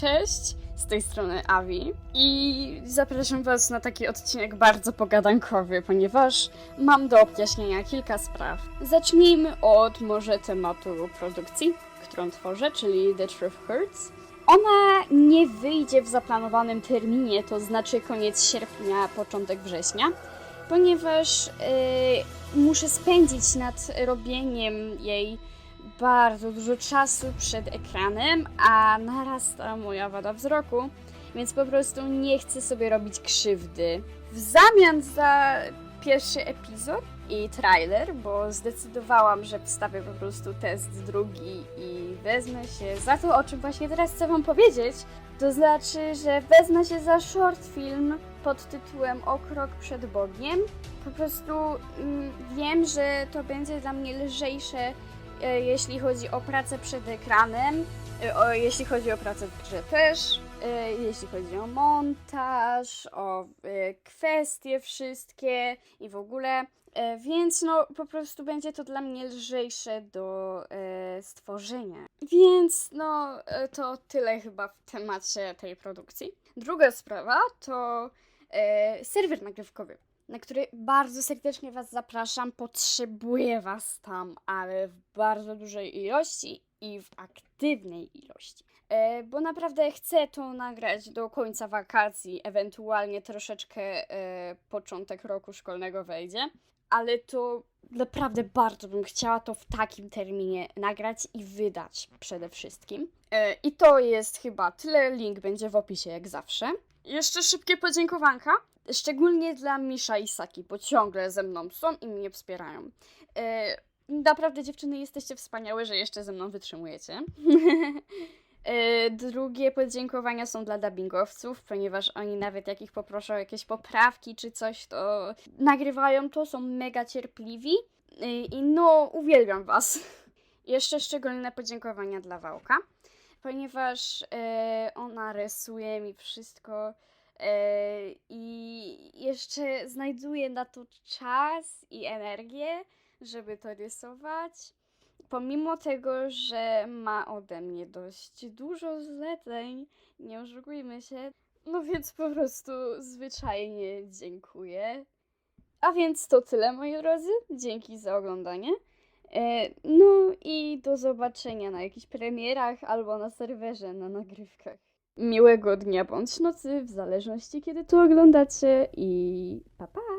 Cześć, z tej strony Avi i zapraszam Was na taki odcinek bardzo pogadankowy, ponieważ mam do objaśnienia kilka spraw. Zacznijmy od może tematu produkcji, którą tworzę, czyli The Truth Hurts. Ona nie wyjdzie w zaplanowanym terminie, to znaczy koniec sierpnia, początek września, ponieważ yy, muszę spędzić nad robieniem jej bardzo dużo czasu przed ekranem, a narasta moja wada wzroku, więc po prostu nie chcę sobie robić krzywdy. W zamian za pierwszy epizod i trailer, bo zdecydowałam, że wstawię po prostu test drugi i wezmę się za to, o czym właśnie teraz chcę Wam powiedzieć. To znaczy, że wezmę się za short film pod tytułem O krok przed Bogiem. Po prostu mm, wiem, że to będzie dla mnie lżejsze jeśli chodzi o pracę przed ekranem, e, o, jeśli chodzi o pracę w grze też, e, jeśli chodzi o montaż, o e, kwestie wszystkie i w ogóle. E, Więc no po prostu będzie to dla mnie lżejsze do e, stworzenia. Więc no e, to tyle chyba w temacie tej produkcji. Druga sprawa to e, serwer nagrywkowy na który bardzo serdecznie Was zapraszam. Potrzebuję Was tam, ale w bardzo dużej ilości i w aktywnej ilości. E, bo naprawdę chcę to nagrać do końca wakacji, ewentualnie troszeczkę e, początek roku szkolnego wejdzie, ale to naprawdę bardzo bym chciała to w takim terminie nagrać i wydać przede wszystkim. E, I to jest chyba tyle. Link będzie w opisie, jak zawsze. Jeszcze szybkie podziękowanka. Szczególnie dla Misza i Saki, bo ciągle ze mną są i mnie wspierają. E, naprawdę, dziewczyny, jesteście wspaniałe, że jeszcze ze mną wytrzymujecie. E, Drugie podziękowania są dla dubbingowców, ponieważ oni nawet jak ich poproszę o jakieś poprawki czy coś, to nagrywają to, są mega cierpliwi E, i no, uwielbiam was. Jeszcze szczególne podziękowania dla Wałka, ponieważ e, ona rysuje mi wszystko i jeszcze znajduje na to czas i energię, żeby to rysować. Pomimo tego, że ma ode mnie dość dużo zleceń, nie oszukujmy się, no więc po prostu zwyczajnie dziękuję. A więc to tyle, moi drodzy. Dzięki za oglądanie. E, no i do zobaczenia na jakichś premierach albo na serwerze na nagrywkach. Miłego dnia bądź nocy, w zależności kiedy to oglądacie i pa pa!